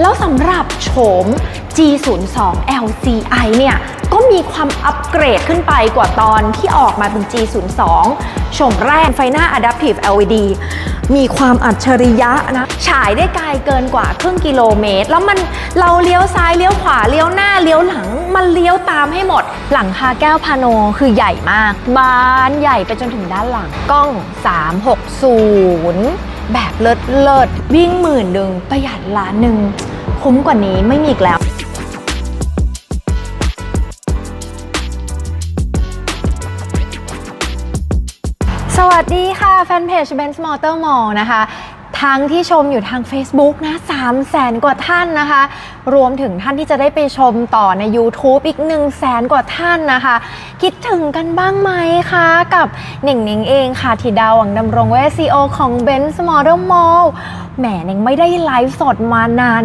แล้วสำหรับโฉม G02 LCI เนี่ยก็มีความอัปเกรดขึ้นไปกว่าตอนที่ออกมาเป็น G02 โฉมแรกไฟหน้า Adaptive LED มีความอัจฉริยะนะ ฉายได้ไกลเกินกว่าครึ่งกิโลเมตร แล้วมันเราเลี้ยวซ้ายเลี้ยวขวาเลี้ยวหน้าเลี้ยวหลัง มันเลี้ยวตามให้หมด หลังคาแก้วพาโนคือใหญ่มาก บานใหญ่ไปจนถึงด้านหลังกล้อง 360 แบบเลิศเลิศวิ่งหมื่นหนึ่งประหยัดล้านหนึ่งคุ้มกว่านี้ไม่มีอีกแล้วสวัสดีค่ะ แฟนเพจ Benz Motor Mall นะคะ ทั้งที่ชมอยู่ทาง Facebook นะ3 0 0แสนกว่าท่านนะคะ รวมถึงท่านที่จะได้ไปชมต่อใน YouTube อีก1 0 0แสนกว่าท่านนะคะ คิดถึงกันบ้างไหมคะกับหนิงหนิงเองค่ะธิดาหวังดำรงเวซีโอของ Benz Motor Mall แหมหนิงไม่ได้ไลฟ์สดมานาน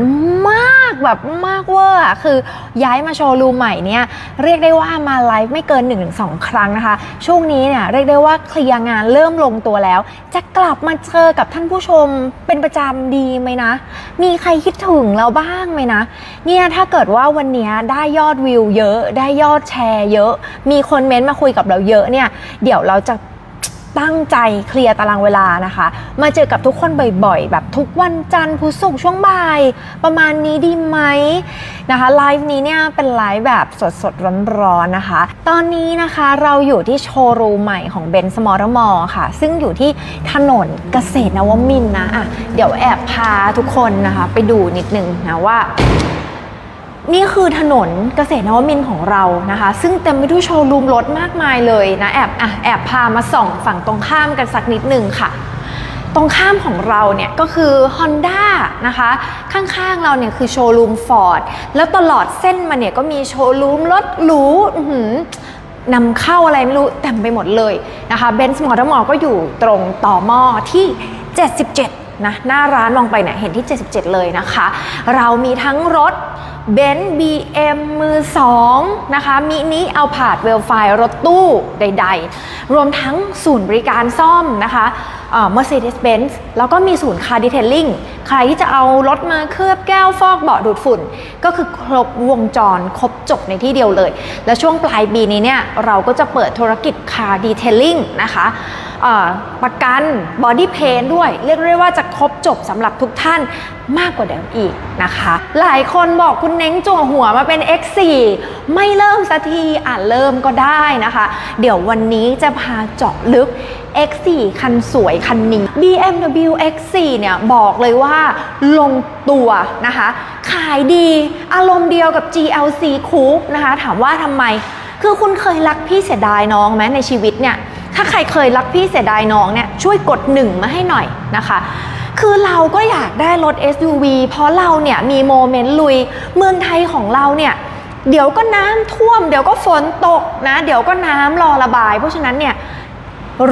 มากแบบมากเวอร์อะคือย้ายมาโชว์รูมใหม่เนี่ยเรียกได้ว่ามาไลฟ์ไม่เกิน 1-2 ครั้งนะคะ ช่วงนี้เนี่ยเรียกได้ว่าเคลียร์งานเริ่มลงตัวแล้ว จะกลับมาเจอกับท่านผู้ชมเป็นประจำดีไหมนะ มีใครคิดถึงเราบ้างไหมนะ เนี่ยถ้าเกิดว่าวันนี้ได้ยอดวิวเยอะได้ยอดแชร์เยอะ มีคนเม้นต์มาคุยกับเราเยอะเนี่ยเดี๋ยวเราจะ ตั้งใจเคลียร์ตารางเวลานะคะ มาเจอกับทุกคนบ่อยๆ แบบทุกวันจันทร์พุธศุกร์ช่วงบ่าย ประมาณนี้ดีไหมนะคะไลฟ์นี้เนี่ยเป็นไลฟ์แบบสดๆ ร้อนๆนะคะ ตอนนี้นะคะเราอยู่ที่โชว์รูมใหม่ของเบนซ์มอร์มอลค่ะ ซึ่งอยู่ที่ถนนเกษตรนวมินนะอะเดี๋ยวแอบพาทุกคนนะคะ ไปดูนิดนึงนะว่า นี่คือถนนเกษตรนวมินของเรานะคะ ซึ่งเต็มไปด้วยโชว์รูมรถมากมายเลยนะแอบอะแอบพามาส่องฝั่งตรงข้ามกันสักนิดหนึ่งค่ะ ตรงข้ามของเราเนี่ยก็คือ Honda นะคะ ข้างๆเราเนี่ยคือโชว์รูม Ford แล้วตลอดเส้นมาเนี่ยก็มีโชว์รูมรถหรูนำเข้าอะไรไม่รู้เต็มไปหมดเลยนะคะเบนซ์มอเตอร์มอลก็อยู่ตรงต่อมอที่ 77 นะหน้าร้านมองไปเนี่ยเห็นที่ 77 เลยนะคะ เรามีทั้งรถเบนซ์บีเอ็มมือ2นะคะมินิเอาผาดเวลไฟรถตู้ใด ๆ รวมทั้งศูนย์บริการซ่อมนะคะเอ่อ Mercedes-Benz แล้วก็มีศูนย์คาร์ดีเทลลิ่งใครที่จะเอารถมาเคลือบแก้วฟอกเบาะดูดฝุ่น ก็คือครบวงจรครบจบในที่เดียวเลย และช่วงปลายปีนี้เนี่ย เราก็จะเปิดธุรกิจคาร์ดีเทลลิ่งนะคะ ประกันบอดี้เพนด้วย เรียกได้ว่าจะครบจบสำหรับทุกท่านมากกว่าเดิมอีกนะคะ หลายคนบอกคุณเน้งจั่วหัวมาเป็น X4 ไม่เริ่มสักทีอะเริ่มก็ได้นะคะ เดี๋ยววันนี้จะพาเจาะลึก X4 คันสวยคันนี้ BMW X4 เนี่ยบอกเลยว่าลงตัวนะคะ ขายดีอารมณ์เดียวกับ GLC Coupe นะคะ ถามว่าทำไม คือคุณเคยรักพี่เสียดายน้องไหมในชีวิตเนี่ย ถ้าใครเคยรักพี่เสียดายน้องเนี่ยช่วยกดหนึ่งมาให้หน่อยนะคะ คือเราก็อยากได้รถ SUV เพราะเราเนี่ยมีโมเมนต์ลุยเมืองไทยของเราเนี่ยเดี๋ยวก็น้ำท่วม เดี๋ยวก็ฝนตกนะ เดี๋ยวก็น้ำรอระบาย เพราะฉะนั้นเนี่ย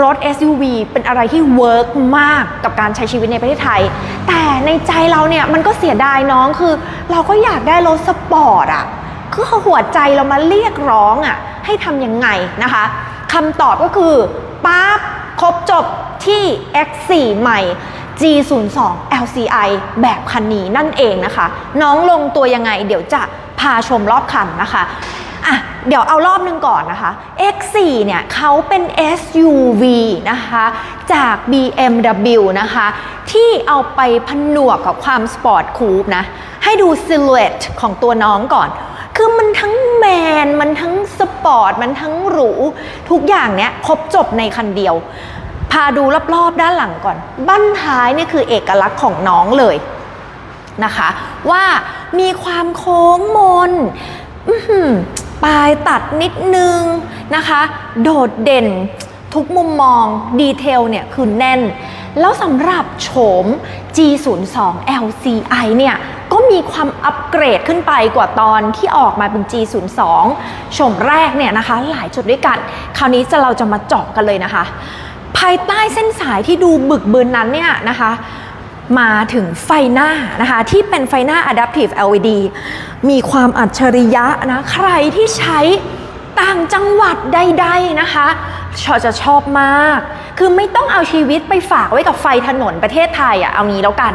รถ SUV เป็นอะไรที่เวิร์กมากกับการใช้ชีวิตในประเทศไทย แต่ในใจเราเนี่ยมันก็เสียดายน้องคือ เราก็อยากได้รถสปอร์ตอะคือหัวใจเรามาเรียกร้องอะให้ทำยังไงนะคะ คำตอบก็คือปั๊บครบจบที่ X4 ใหม่ G02 LCI แบบคันนี้นั่นเองนะคะ น้องลงตัวยังไง เดี๋ยวจะพาชมรอบคันนะคะอะเดี๋ยวเอารอบหนึงก่อนนะคะ X4 เนี่ยเขาเป็น SUV นะคะ จาก BMW นะคะ ที่เอาไปผนวกกับความสปอร์ตคูปนะ ให้ดูซิลูเอตของตัวน้องก่อน คือมันทั้งแมน มันทั้งสปอร์ต มันทั้งหรู ทุกอย่างเนี้ยครบจบในคันเดียว พาดูรอบๆด้านหลังก่อน บั้นท้ายเนี่ยคือเอกลักษณ์ของน้องเลยนะคะ ว่ามีความโค้งมนปลายตัดนิดนึงนะคะ โดดเด่นทุกมุมมองดีเทลเนี่ยคือแน่น แล้วสำหรับโฉม G02 LCI เนี่ย มีความอัปเกรดขึ้นไปกว่าตอนที่ออกมาเป็น G02 โฉมแรกเนี่ยนะคะ หลายจุดด้วยกัน คราวนี้จะเราจะมาเจาะกันเลยนะคะ ภายใต้เส้นสายที่ดูบึกบืนนั้นเนี่ยนะคะมาถึงไฟหน้านะคะ ที่เป็นไฟหน้า Adaptive LED มีความอัจฉริยะนะใครที่ใช้ต่างจังหวัดใดๆนะคะชอจะชอบมาก คือไม่ต้องเอาชีวิตไปฝากไว้กับไฟถนนประเทศไทยอะเอางี้แล้วกัน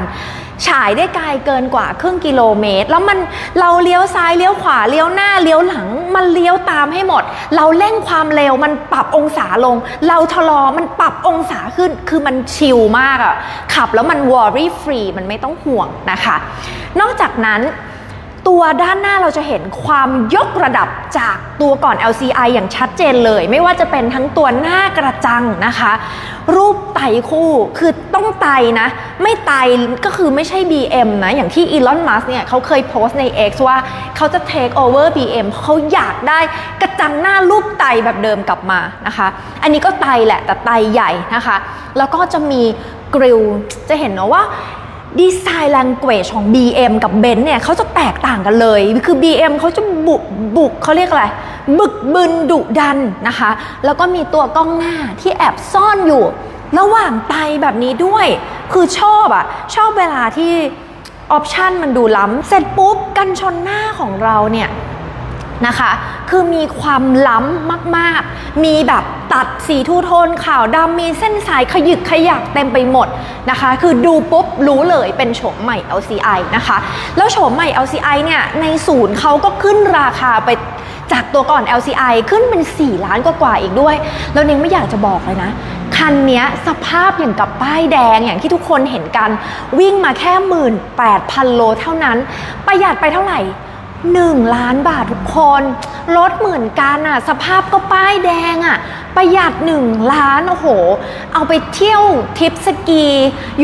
ฉายได้ไกลเกินกว่าครึ่งกิโลเมตร แล้วมันเราเลี้ยวซ้ายเลี้ยวขวาเลี้ยวหน้าเลี้ยวหลัง มันเลี้ยวตามให้หมด เราเร่งความเร็วมันปรับองศาลง เราชะลอมันปรับองศาขึ้นคือมันชิลมากอะขับแล้วมันวอรี่ฟรีมันไม่ต้องห่วงนะคะ นอกจากนั้น ตัวด้านหน้าเราจะเห็นความยกระดับจากตัวก่อน LCI อย่างชัดเจนเลย ไม่ว่าจะเป็นทั้งตัวหน้ากระจังนะคะ รูปไตคู่คือต้องไตนะ ไม่ไตก็คือไม่ใช่ BM นะ อย่างที่อีลอนมัสเนี่ยเขาเคยโพสต์ใน X ว่าเขาจะ take over BM เขาอยากได้กระจังหน้ารูปไตแบบเดิมกลับมานะคะ อันนี้ก็ไตแหละแต่ไตใหญ่นะคะ แล้วก็จะมีกริลจะเห็นนะว่า ดีไซน์ language ของ BM กับ Benz เนี่ยเขาจะแตกต่างกันเลย คือ BM เขาจะบุกบุกเขาเรียกอะไร บึกบึนดุดันนะคะ แล้วก็มีตัวกล้องหน้าที่แอบซ่อนอยู่ ระหว่างไตแบบนี้ด้วย คือชอบอะชอบเวลาที่ออปชันมันดูล้ำเสร็จปุ๊บกันชนหน้าของเราเนี่ย นะคะ คือมีความล้ำมากๆ มีแบบตัดสีทูโทนขาวดำมีเส้นสายขยึกขยักเต็มไปหมดนะคะ คือดูปุ๊บรู้เลยเป็นโฉมใหม่ LCI นะคะ แล้วโฉมใหม่ LCI เนี่ย ในศูนย์เขาก็ขึ้นราคาไปจากตัวก่อน LCI ขึ้นเป็น 4 ล้านกว่าๆอีกด้วย แล้วนิ้งไม่อยากจะบอกเลยนะ คันนี้สภาพอย่างกับป้ายแดงอย่างที่ทุกคนเห็นกัน วิ่งมาแค่ 18,000 โลเท่านั้น ประหยัดไปเท่าไหร่ 1 ล้านบาททุกคน รถเหมือนกันอะสภาพก็ป้ายแดงอะประหยัด 1 ล้าน โอ้โห เอาไปเที่ยวทริปสกี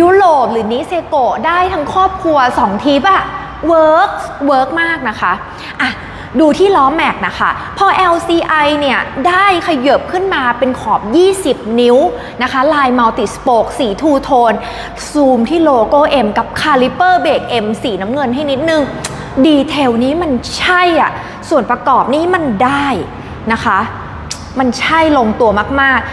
ยุโรปหรือนิเซโกได้ทั้งครอบครัว 2ทริปอะเวิร์กเวิร์กมากนะคะอะดูที่ล้อแม็กนะคะ พอ LCI เนี่ย ได้ขยับขึ้นมาเป็นขอบ 20 นิ้วนะคะ ลายมัลติสโปกสีทูโทน ซูมที่โลโก้ M กับคาลิเปอร์เบรก M สีน้ำเงินให้นิดนึง ดีเทลนี้มันใช่อะ ส่วนประกอบนี้มันได้นะคะ มันใช่ลงตัวมาก ๆ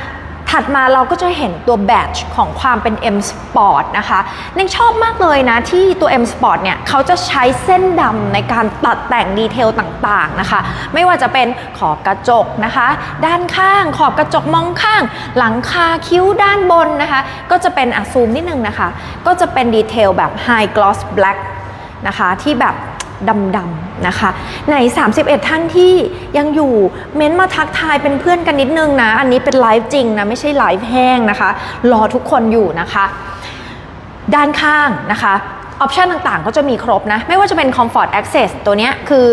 ถัดมาเราก็จะเห็นตัวแบตของความเป็น M Sport นะคะเน่งชอบมากเลยนะที่ตัว M Sport เนี่ยเขาจะใช้เส้นดำในการตัดแต่งดีเทลต่าง ๆ นะคะ ไม่ว่าจะเป็นขอบกระจกนะคะ ด้านข้าง ขอบกระจกมองข้าง หลังคาคิ้วด้านบนนะคะ ก็จะเป็นอะซูมนิดนึงนะคะ ก็จะเป็นดีเทลแบบ High Gloss Black นะคะที่แบบ ดำๆนะคะใน31 ท่านที่ยังอยู่เม้นมาทักทายเป็นเพื่อนกันนิดนึงนะ อันนี้เป็นไลฟ์จริงนะ ไม่ใช่ไลฟ์แห้งนะคะ รอทุกคนอยู่นะคะ ด้านข้างนะคะ ออปชันต่างๆ ก็จะมีครบนะ ไม่ว่าจะเป็น Comfort Access ตัวนี้คือ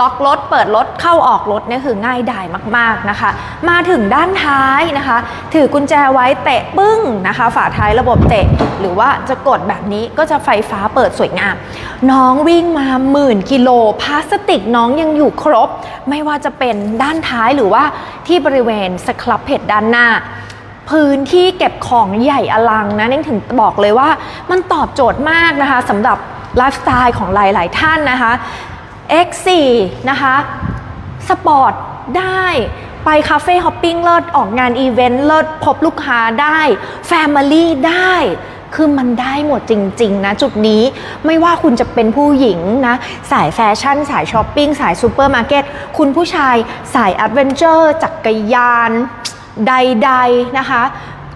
ล็อกรถ เปิดรถ เข้าออกรถนี่คือง่ายดายมากๆนะคะ มาถึงด้านท้ายนะคะ ถือกุญแจไว้เตะปึ้งนะคะ ฝาท้ายระบบเตะ หรือว่าจะกดแบบนี้ก็จะไฟฟ้าเปิดสวยงาม น้องวิ่งมาหมื่นกิโลพลาสติกน้องยังอยู่ครบ ไม่ว่าจะเป็นด้านท้ายหรือว่าที่บริเวณสครับเพจด้านหน้า พื้นที่เก็บของใหญ่อลังนะนี่ถึงบอกเลยว่ามันตอบโจทย์มากนะคะสำหรับไลฟ์สไตล์ของหลาย ๆ ท่านนะคะ X4 นะคะสปอร์ตได้ไปคาเฟ่ฮอปปิ้งเลิศออกงานอีเวนต์เลิศพบลูกค้าได้แฟมิลี่ได้คือมันได้หมดจริง ๆ นะ จุดนี้ไม่ว่าคุณจะเป็นผู้หญิงนะ สายแฟชั่น สายช้อปปิ้ง สายซูเปอร์มาร์เก็ต คุณผู้ชายสายแอดเวนเจอร์จักรยาน ใดๆนะคะ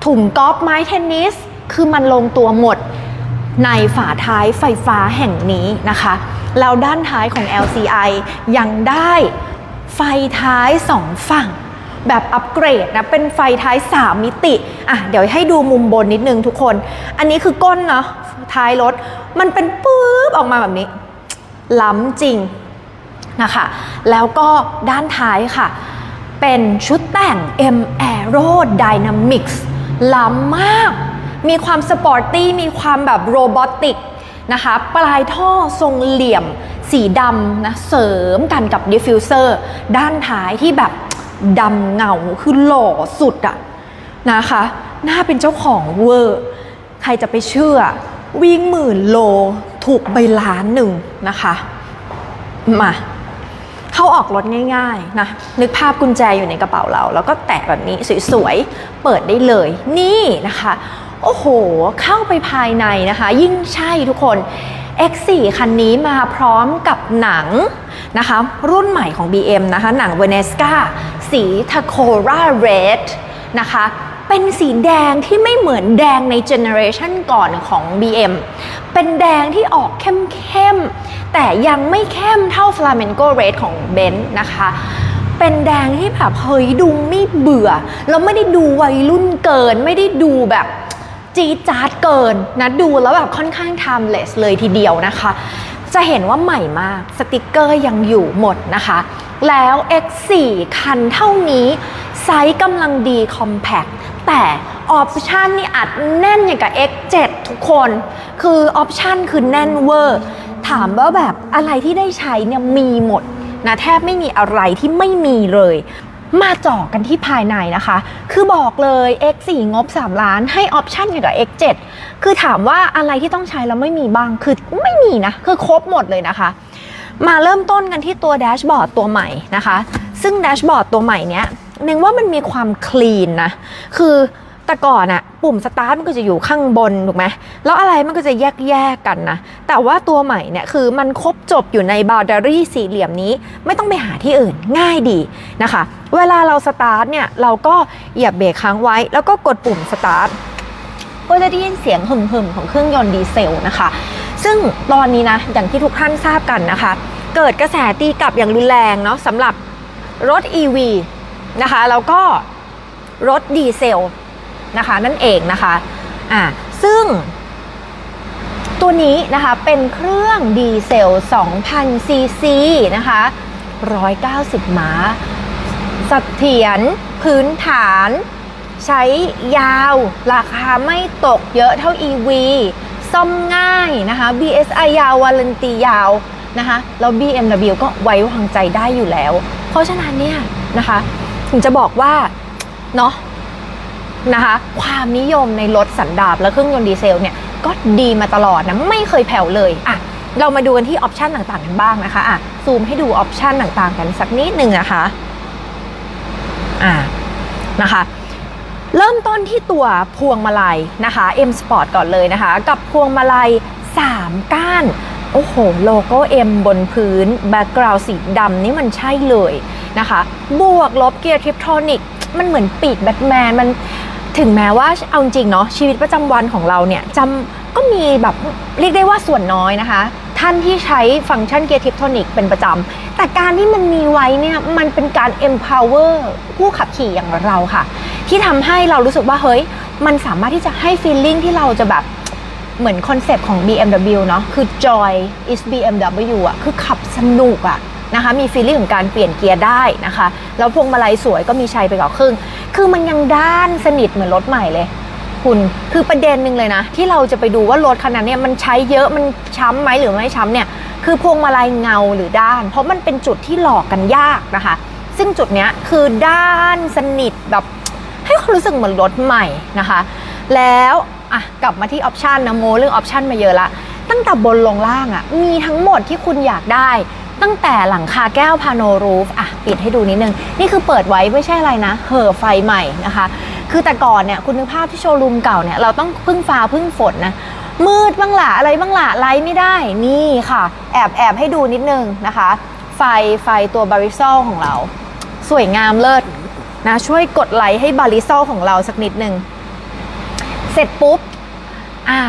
ถุงกอล์ฟไม้เทนนิส คือมันลงตัวหมดในฝาท้ายไฟฟ้าแห่งนี้นะคะ แล้วด้านท้ายของ LCI ยังได้ไฟท้ายสองฝั่ง แบบอัปเกรดนะ เป็นไฟท้าย 3 มิติ อะ เดี๋ยวให้ดูมุมบนนิดนึงทุกคน อันนี้คือก้นเนาะท้ายรถ มันเป็นปุ๊บออกมาแบบนี้ ล้ำจริงนะคะ แล้วก็ด้านท้ายค่ะ เป็นชุดแต่ง M Aero Dynamics ล้ำมาก มีความสปอร์ตี้ มีความแบบโรบอติกนะคะ ปลายท่อทรงเหลี่ยม สีดำนะ เสริมกันกับดิฟฟิวเซอร์ด้านท้ายที่แบบดำเงา คือหล่อสุดอะนะคะ น่าเป็นเจ้าของเวอร์ ใครจะไปเชื่อ วิ่งหมื่นโล ถูกใบล้านหนึ่งนะคะ มา เข้าออกรถง่ายๆนะนึกภาพกุญแจอยู่ในกระเป๋าเรา แล้วก็แตะแบบนี้สวยๆ เปิดได้เลย นี่นะคะ โอ้โห เข้าไปภายในนะคะ ยิ่งใช่ทุกคน X4 คันนี้มาพร้อมกับหนังนะคะ รุ่นใหม่ของ BM นะคะ หนัง v e n e s c a สี Tacora Red นะคะเป็นสีแดงที่ไม่เหมือนแดงในเจเนอเรชันก่อนของ BM เป็นแดงที่ออกเข้มๆ แต่ยังไม่เข้มเท่า Flamenco Red ของเบนซ์นะคะ เป็นแดงที่แบบเฮ้ยดูไม่เบื่อ แล้วไม่ได้ดูวัยรุ่นเกิน ไม่ได้ดูแบบจี๊ดจ๊าดเกินนะดูแล้วแบบค่อนข้าง timeless เลยทีเดียวนะคะ จะเห็นว่าใหม่มากสติกเกอร์ยังอยู่หมดนะคะ แล้ว X4 คันเท่านี้ ไซส์กำลังดี compact แต่ออปชันนี่อัดแน่นอย่างกับ X7 ทุกคน คือออปชันคือแน่นเวอร์ ถามว่าแบบอะไรที่ได้ใช้เนี่ยมีหมดนะแทบไม่มีอะไรที่ไม่มีเลยมาเจาะกันที่ภายในนะคะ คือบอกเลย X4 งบ 3 ล้าน ให้ออปชันอย่างกับ X7 คือถามว่าอะไรที่ต้องใช้แล้วไม่มีบ้าง คือไม่มีนะ คือครบหมดเลยนะคะ มาเริ่มต้นกันที่ตัวแดชบอร์ดตัวใหม่นะคะ ซึ่งแดชบอร์ดตัวใหม่เนี้ย นึงว่ามันมีความคลีนนะ คือแต่ก่อนอะปุ่มสตาร์ทมันก็จะอยู่ข้างบนถูกไหมแล้วอะไรมันก็จะแยกแยกๆกันนะ แต่ว่าตัวใหม่เนี่ยคือมันครบจบอยู่ในบาวดารี่สี่เหลี่ยมนี้ ไม่ต้องไปหาที่อื่นง่ายดีนะคะ เวลาเราสตาร์ทเนี่ยเราก็เหยียบเบรกค้างไว้ แล้วก็กดปุ่มสตาร์ทก็จะได้ยินเสียงหึ่มๆของเครื่องยนต์ดีเซลนะคะ ซึ่งตอนนี้นะอย่างที่ทุกท่านทราบกันนะคะ เกิดกระแสตีกลับอย่างรุนแรงเนาะสำหรับรถ EV นะคะ แล้วก็รถดีเซลนะคะนั่นเองนะคะอ่าซึ่งตัวนี้นะคะเป็นเครื่องดีเซล2,000ซีซีนะคะ190 ม้าเสถียรพื้นฐาน ใช้ยาว ราคาไม่ตกเยอะเท่า EV ซ่อมง่ายนะคะ BSI ยาววารันตียาวนะคะแล้ว BMW ก็ไว้วางใจได้อยู่แล้ว เพราะฉะนั้นเนี่ยนะคะ ถึงจะบอกว่าเนาะนะคะ ความนิยมในรถสันดาปและเครื่องยนต์ดีเซลเนี่ยก็ดีมาตลอดนะไม่เคยแผ่วเลยอะเรามาดูกันที่ออปชันต่างๆกันบ้างนะคะอะซูมให้ดูออปชันต่างๆกันสักนิดหนึ่งนะคะอ่านะคะเริ่มต้นที่ตัวพวงมาลัยนะคะ M Sport ก่อนเลยนะคะ กับพวงมาลัย 3 ก้าน โอ้โห โลโก้ M บนพื้น แบ็กกราวด์สีดำนี่มันใช่เลย นะคะ บวกลบเกียร์ทริปโทนิกมันเหมือนปีกแบทแมนมันถึงแม้ว่าเอาจริงเนาะชีวิตประจำวันของเราเนี่ยจำก็มีแบบเรียกได้ว่าส่วนน้อยนะคะ ท่านที่ใช้ฟังก์ชันเกียร์ทิปโทนิกเป็นประจำแต่การที่มันมีไว้เนี่ยมันเป็นการ empower ผู้ขับขี่อย่างเราค่ะ ที่ทำให้เรารู้สึกว่าเฮ้ย มันสามารถที่จะให้ feeling ที่เราจะแบบเหมือนคอนเซปต์ของ BMW เนาะคือ joy is BMW อะคือขับสนุกอะ นะคะ มี feeling ของการเปลี่ยนเกียร์ได้นะคะ แล้วพวงมาลัยสวยก็มีชัยไปกว่าครึ่ง คือมันยังด้านสนิทเหมือนรถใหม่เลย คุณ คือประเด็นหนึ่งเลยนะ ที่เราจะไปดูว่ารถคันนั้นเนี่ยมันใช้เยอะ มันช้ำไหมหรือไม่ช้ำเนี่ย คือพวงมาลัยเงาหรือด้าน เพราะมันเป็นจุดที่หลอกกันยากนะคะ ซึ่งจุดเนี้ยคือด้านสนิทแบบให้ความรู้สึกเหมือนรถใหม่นะคะ แล้วอะกลับมาที่ออปชันนะโมเรื่องออปชันมาเยอะละตั้งแต่บนลงล่างอะ่ะมีทั้งหมดที่คุณอยากได้ ตั้งแต่หลังคาแก้วพาโนรูฟอะปิดให้ดูนิดนึง นี่คือเปิดไว้ไม่ใช่อะไรนะ เห่อไฟใหม่นะคะ คือแต่ก่อนเนี่ยคุณนึกภาพที่โชว์รูมเก่าเนี่ยเราต้องพึ่งฟ้าพึ่งฝนนะมืดบ้างละอะไรบ้างละไลท์ไม่ได้นี่ค่ะ แอบแอบให้ดูนิดนึงนะคะ ไฟไฟตัวบาริซอลของเรา สวยงามเลิศนะช่วยกดไลค์ให้บาริซอลของเราสักนิดนึง เสร็จปุ๊บ อ่า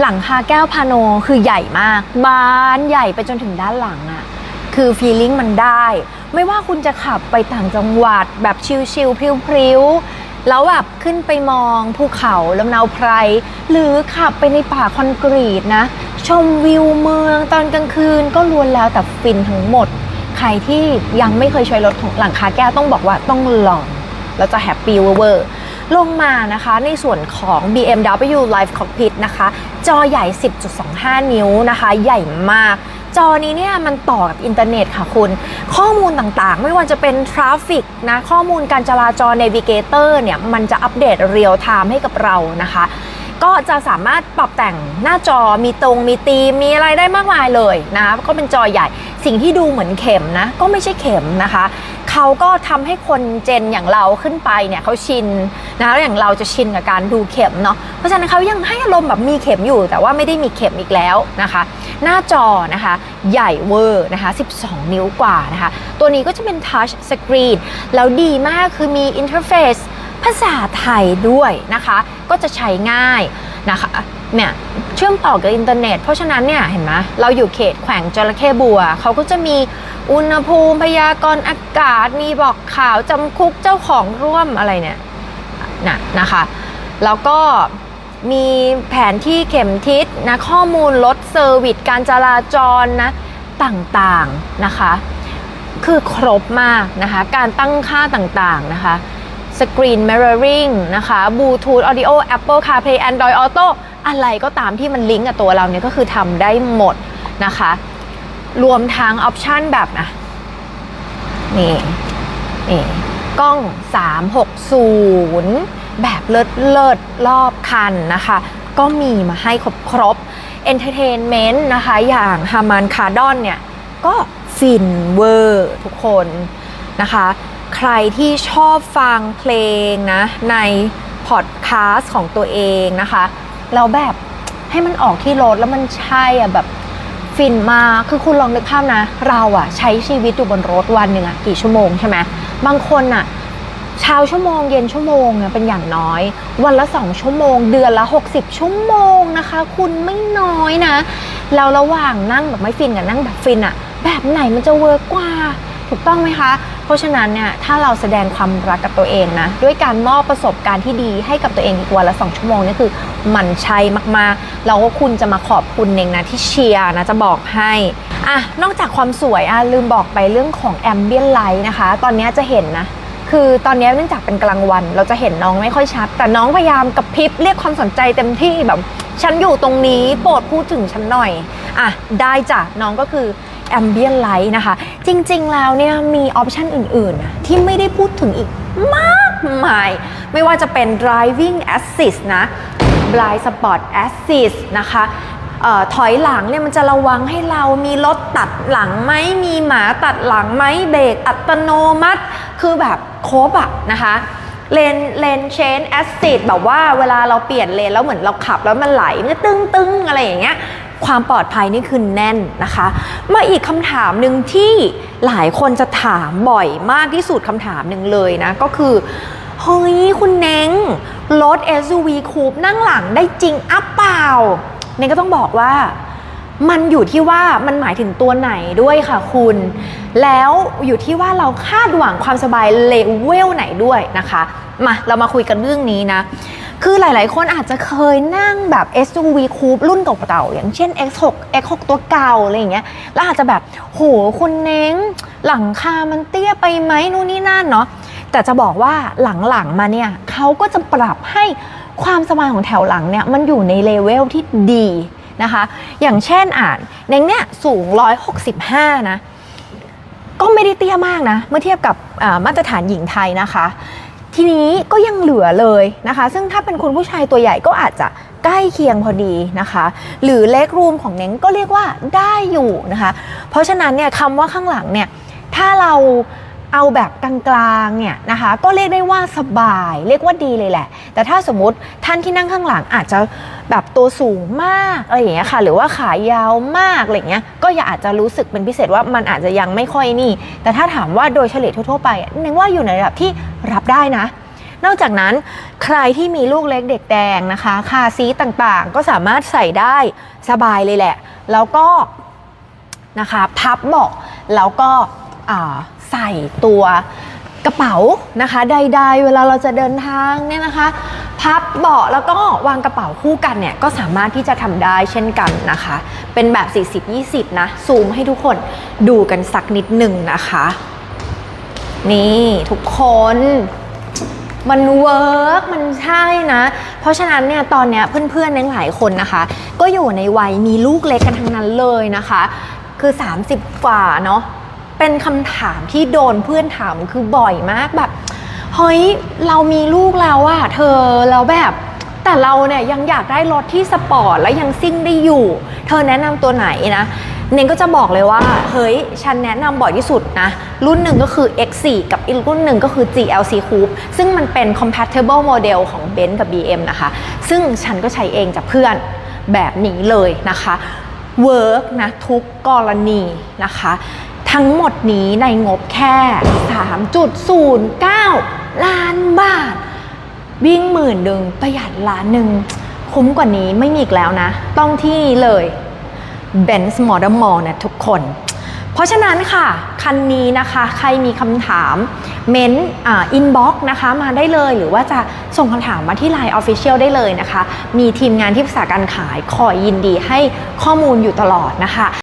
หลังคาแก้วพาโนคือใหญ่มาก บานใหญ่ไปจนถึงด้านหลังอะคือฟีลลิ่งมันได้ ไม่ว่าคุณจะขับไปต่างจังหวัดแบบชิลๆพริ้วๆแล้วแบบขึ้นไปมองภูเขาลำนาวไพร หรือขับไปในป่าคอนกรีตนะ ชมวิวเมืองตอนกลางคืนก็ล้วนแล้วแต่ฟินทั้งหมด ใครที่ยังไม่เคยใช้รถของหลังคาแก้วต้องบอกว่าต้องลองแล้วจะแฮปปี้เวอร์ ลงมานะคะในส่วนของ BMW Live Cockpit นะคะ จอใหญ่ 10.25 นิ้วนะคะ ใหญ่มาก จอนี้เนี่ยมันต่อกับอินเทอร์เน็ตค่ะคุณ ข้อมูลต่างๆ ไม่ว่าจะเป็นทราฟฟิกนะ ข้อมูลการจราจร Navigator เนี่ย มันจะอัปเดตเรียลไทม์ให้กับเรานะคะก็จะสามารถปรับแต่งหน้าจอมีตรงมีตีมมีอะไรได้มากมายเลยนะก็เป็นจอใหญ่สิ่งที่ดูเหมือนเข็มนะ ก็ไม่ใช่เข็มนะคะ เขาก็ทำให้คนเจนอย่างเราขึ้นไปเนี่ยเขาชินนะแล้วอย่างเราจะชินกับการดูเข็มเนาะเพราะฉะนั้นเขายังให้อารมณ์แบบมีเข็มอยู่ แต่ว่าไม่ได้มีเข็มอีกแล้วนะคะ หน้าจอนะคะใหญ่เวอร์นะคะ 12 นิ้วกว่านะคะ ตัวนี้ก็จะเป็นทัชสกรีนแล้วดีมากคือมีอินเทอร์เฟซภาษาไทยด้วยนะคะ ก็จะใช้ง่ายนะคะ เนี่ยเชื่อมต่อกับอินเทอร์เน็ต เพราะฉะนั้นเนี่ยเห็นไหมเราอยู่เขตแขวงจระเข้บัว เขาก็จะมีอุณหภูมิพยากรณ์อากาศ มีบอกข่าวจำคุกเจ้าของร่วมอะไรเนี่ยนะนะคะ แล้วก็มีแผนที่เข็มทิศนะข้อมูลรถเซอร์วิสการจราจรนะต่างๆนะคะ คือครบมากนะคะ การตั้งค่าต่างๆนะคะ Screen Mirroring นะคะบลูทูธ Audio Apple CarPlay Android Auto ออโต้ อะไรก็ตามที่มันลิงก์กับตัวเราเนี่ยก็คือทำได้หมดนะคะ รวมทั้งออปชันแบบนะนี่นี่กล้อง 360 แบบเลิศเลิศรอบคันนะคะ ก็มีมาให้ครบครบ Entertainment นะคะ อย่างฮามันคาร์ดอนเนี่ย ก็ฟินเวอร์ทุกคนนะคะ ใครที่ชอบฟังเพลงนะ ในพอดแคสต์ของตัวเองนะคะ แล้วแบบให้มันออกที่รถแล้วมันใช่อะแบบฟินมากคือคุณลองนึกภาพนะ เราอะใช้ชีวิตอยู่บนรถวันหนึ่งอะกี่ชั่วโมงใช่ไหมบางคนอะเช้าชั่วโมงเย็นชั่วโมงอะเป็นอย่างน้อย วันละสองชั่วโมง เดือนละ 60 ชั่วโมงนะคะ คุณไม่น้อยนะแล้วระหว่างนั่งแบบไม่ฟินกับนั่งแบบฟินอะแบบไหนมันจะเวิร์กกว่า ถูกต้องไหมคะ เพราะฉะนั้นเนี่ยถ้าเราแสดงความรักกับตัวเองนะด้วยการมอบประสบการณ์ที่ดีให้กับตัวเองกวันละ2ชั่วโมงนี่คือมันใช่มากๆ แล้วก็คุณจะมาขอบคุณเองนะที่เชียร์นะจะบอกให้อะนอกจากความสวยอะลืมบอกไปเรื่องของแอมเบียนไลท์นะคะ ตอนนี้จะเห็นนะคือตอนนี้เนื่องจากเป็นกลางวัน เราจะเห็นน้องไม่ค่อยชัด แต่น้องพยายามกับพริบเรียกความสนใจเต็มที่แบบฉันอยู่ตรงนี้โปรดพูดถึงฉันหน่อยอะได้จ้ะน้องก็คือ Ambient Light นะคะ จริงๆแล้วเนี่ยมีออปชันอื่นๆ ที่ไม่ได้พูดถึงอีกมากมาย ไม่ว่าจะเป็น driving assist นะ blind spot assist นะคะออถอยหลังเนี่ยมันจะระวังให้เรามีรถตัดหลังไหมมีหมาตัดหลังไหมเบรกอัตโนมัติ คือแบบครบอะนะคะเลนเลนเชนแอสซิดแบบว่าเวลาเราเปลี่ยนเลนแล้วเหมือนเราขับแล้วมันไหลมันจะตึ้งตึ้งอะไรอย่างเงี้ย ความปลอดภัยนี่คือแน่นนะคะ มาอีกคำถามหนึ่งที่หลายคนจะถามบ่อยมากที่สุดคำถามหนึ่งเลยนะ ก็คือเฮ้ยคุณเน้งรถ SUV คูปนั่งหลังได้จริงอัปเปล่าเน้งก็ต้องบอกว่ามันอยู่ที่ว่ามันหมายถึงตัวไหนด้วยค่ะคุณ แล้วอยู่ที่ว่าเราคาดหวังความสบายเลเวลไหนด้วยนะคะ มาเรามาคุยกันเรื่องนี้นะ คือหลาย ๆ คนอาจจะเคยนั่งแบบ SUV Coupe รุ่นเก่า ๆ อย่างเช่น X6 X6 ตัวเก่าอะไรอย่างเงี้ย แล้วอาจจะแบบ โห คุณเน้ง หลังคามันเตี้ยไปไหมนู่นนี่นั่นเนาะ แต่จะบอกว่าหลัง ๆ มาเนี่ยเขาก็จะปรับให้ความสบายของแถวหลังเนี่ยมันอยู่ในเลเวลที่ดีนะคะ อย่างเช่นอ่านเน้งเนี่ยสูง 165 นะ ก็ไม่ได้เตี้ยมากนะ เมื่อเทียบกับมาตรฐานหญิงไทยนะคะ ทีนี้ก็ยังเหลือเลยนะคะ ซึ่งถ้าเป็นคุณผู้ชายตัวใหญ่ก็อาจจะใกล้เคียงพอดีนะคะ หรือเล็กรูมของเน้งก็เรียกว่าได้อยู่นะคะ เพราะฉะนั้นเนี่ยคำว่าข้างหลังเนี่ยถ้าเรา เอาแบบกลางๆเนี่ยนะคะ ก็เรียกได้ว่าสบาย เรียกว่าดีเลยแหละ แต่ถ้าสมมติท่านที่นั่งข้างหลังอาจจะแบบตัวสูงมากอะไรอย่างเงี้ยค่ะ หรือว่าขายาวมากอะไรเงี้ย ก็อย่าอาจจะรู้สึกเป็นพิเศษว่ามันอาจจะยังไม่ค่อยนี่ แต่ถ้าถามว่าโดยเฉลี่ยทั่วๆไปนึกว่าอยู่ในระดับที่รับได้นะนอกจากนั้นใครที่มีลูกเล็กเด็กแดงนะคะคาซีต่างๆ ก็สามารถใส่ได้สบายเลยแหละ แล้วก็นะคะพับเบาะแล้วก็อ่า ใส่ตัวกระเป๋านะคะ ใด ๆ เวลาเราจะเดินทางเนี่ยนะคะ พับเบาะแล้วก็วางกระเป๋าคู่กันเนี่ยก็สามารถที่จะทำได้เช่นกันนะคะ เป็นแบบ 40-20 นะ ซูมให้ทุกคนดูกันสักนิดหนึ่งนะคะ นี่ทุกคนมันเวิร์กมันใช่นะ เพราะฉะนั้นเนี่ยตอนเนี้ยเพื่อนๆทั้งหลายคนนะคะ ก็อยู่ในวัยมีลูกเล็กกันทั้งนั้นเลยนะคะ คือ 30ฝ่าเนาะ เป็นคำถามที่โดนเพื่อนถามคือบ่อยมากแบบเฮ้ยเรามีลูกแล้วอะเธอแล้วแบบ แต่เราเนี่ยยังอยากได้รถที่สปอร์ตและยังซิ่งได้อยู่ เธอแนะนำตัวไหนนะเน้นก็จะบอกเลยว่า เฮ้ย ฉันแนะนำบ่อยที่สุดนะ รุ่นหนึ่งก็คือ X4 กับอีกรุ่นหนึ่งก็คือ GLC Coupe ซึ่งมันเป็น compatible model ของ Benz กับ BM นะคะ ซึ่งฉันก็ใช้เองจากเพื่อนแบบนี้เลยนะคะ เวิร์กนะ ทุกกรณีนะคะ ทั้งหมดนี้ในงบแค่ 3.09 ล้านบาท วิ่งหมื่นหนึ่งประหยัดล้านหนึ่ง คุ้มกว่านี้ไม่มีอีกแล้วนะ ต้องที่นี้เลย Benz Model Mall นะทุกคน เพราะฉะนั้นค่ะ คันนี้นะคะ ใครมีคำถามเม้นอินบ็อกซ์นะคะมาได้เลยหรือว่าจะส่งคำถามมาที่ Line Official ได้เลยนะคะ มีทีมงานที่ปรึกษาการขายคอยยินดีให้ข้อมูลอยู่ตลอดนะคะ